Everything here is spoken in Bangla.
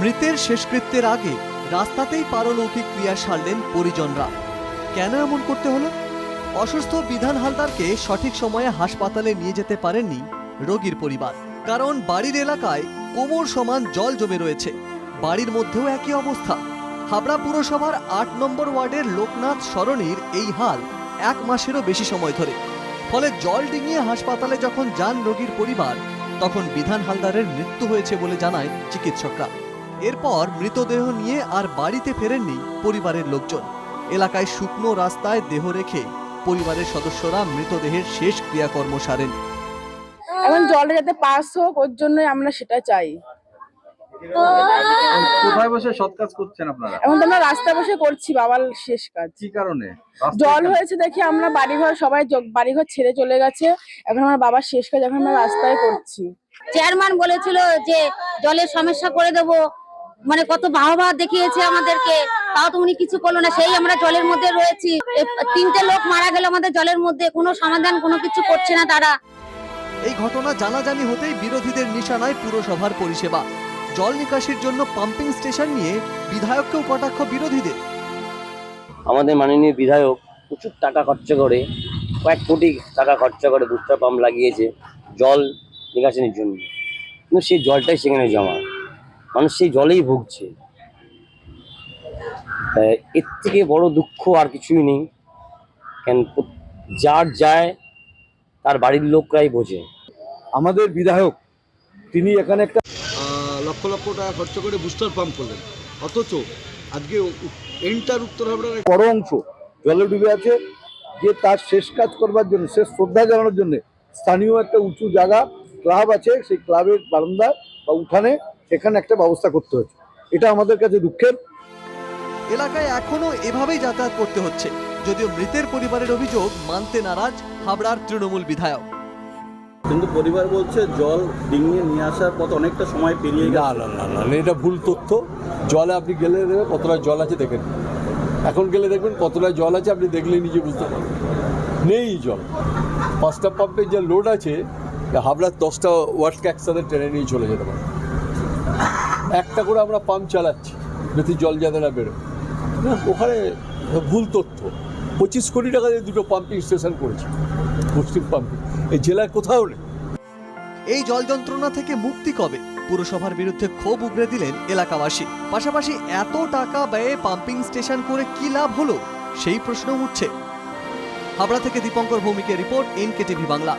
মৃতের শেষকৃত্যের আগে রাস্তাতেই পারলৌকিক ক্রিয়া সারলেন পরিজনরা। কেন এমন করতে হলো? অসুস্থ বিধান হালদারকে সঠিক সময়ে হাসপাতালে নিয়ে যেতে পারেননি রোগীর পরিবার। কারণ বাড়ির এলাকায় কোমর সমান জল জমে রয়েছে। বাড়ির মধ্যেও একই অবস্থা। হাবড়া পুরসভার আট নম্বর ওয়ার্ডের লোকনাথ সরণির এই হাল এক মাসেরও বেশি সময় ধরে। ফলে জল ডিঙিয়ে হাসপাতালে যখন যান রোগীর পরিবার, তখন বিধান হালদারের মৃত্যু হয়েছে বলে জানায় চিকিৎসকরা। এরপর মৃতদেহ নিয়ে আর বাড়িতে ফেরেননি পরিবারের লোকজন। এলাকায় শুকনো রাস্তায় দেহ রেখে পরিবারের সদস্যরা মৃতদেহের শেষ ক্রিয়াকর্ম সারেন। এখন জলটা যাতে পাস হোক, ওর জন্যই আমরা সেটা চাই। কোথায় বসে সৎ কাজ করছেন আপনারা? এখন তো আমরা রাস্তায় বসে করছি বাবার শেষ কাজ। কি কারণে? জল হয়েছে দেখি আমরা বাড়িঘর সবাই বাড়িঘর ছেড়ে চলে গেছে। এখন আমার বাবার শেষ কাজ এখন আমরা রাস্তায় করছি। চেয়ারম্যান বলেছিল যে জলের সমস্যা করে দেব। মানে কত বাহবা দেখিয়েছে আমাদেরকে। তাও তো উনি কিছু করল না সেই আমরা জলের মধ্যে রয়েছি। তিনটে লোক মারা গেল আমাদের জলের মধ্যে কোনো সমাধান কোনো কিছু করছে না তারা। এই ঘটনা জানাজানি হতেই বিরোধীদের নিশানায় পুরসভার পরিষেবা। জল নিকাশির জন্য পাম্পিং স্টেশন নিয়ে বিধায়ককেও কটাক্ষ বিরোধীদের। আমাদের মাননীয় বিধায়ক প্রচুর টাকা খরচ করে কয়েক কোটি টাকা খরচা করে বুস্টার পাম্প লাগিয়েছে জল নিকাশনের জন্য। কিন্তু সেই জলটাই সেখানে জমা। মানুষ সেই জলেই ভুগছে। এর থেকে বড় দুঃখ আর কিছুই নেই। কেন যার যায় তার বাড়ির লোকরাই বোঝে। আমাদের বিধায়ক তিনি এখানে একটা লক্ষ লক্ষ টাকা খরচ করে বুস্টার পাম্প করলেন। অথচ আজকে এন্টার উত্তর হাবড়ার বড় অংশ জলে ডুবে আছে। যে তার শেষ কাজ করবার জন্য শেষ শ্রদ্ধা জানানোর জন্য স্থানীয় একটা উঁচু জায়গা ক্লাব আছে সেই ক্লাবের বারান্দা বা উঠানে সেখানে একটা ব্যবস্থা করতে হচ্ছে। এটা আমাদের কাছে দুঃখের। এলাকায় এখনও এভাবেই যাতায়াত করতে হচ্ছে যদিও মৃতের পরিবারের অভিযোগ মানতে নারাজ হাবড়ার তৃণমূল বিধায়ক। কিন্তু পরিবার বলছে জল ডিঙিয়ে নিয়ে আসার পথ অনেকটা সময় পেরিয়ে গেছে। না না না না, এটা ভুল তথ্য। জলে আপনি গেলে দেখবেন কতটা জল আছে দেখেন। এখন গেলে দেখবেন কতটা জল আছে আপনি দেখলে নিজে বুঝতে পারবেন। নেই জল। পাঁচটা পাম্পের যে লোড আছে হাবড়ার দশটা ওয়ার্ডকে একসাথে টেনে নিয়ে চলে যেতে পারে। একটা করে আমরা পাম্প চালাচ্ছি যাতে জল যাতে না বেরোয়। না ওখানে ভুল তথ্য। পঁচিশ কোটি টাকা দিয়ে দুটো পাম্পিং স্টেশন করেছে মুসলিম পাম্পিং। এই জেলায় কোথাও নেই। এই জল যন্ত্রণা থেকে মুক্তি কবে? পুরসভার বিরুদ্ধে ক্ষোভ উগড়ে দিলেন এলাকাবাসী। পাশাপাশি এত টাকা ব্যয়ে পাম্পিং স্টেশন করে কি লাভ হলো? সেই প্রশ্ন উঠছে। হাবড়া থেকে দীপঙ্কর ভৌমিকের রিপোর্ট এনকেটিভি বাংলা।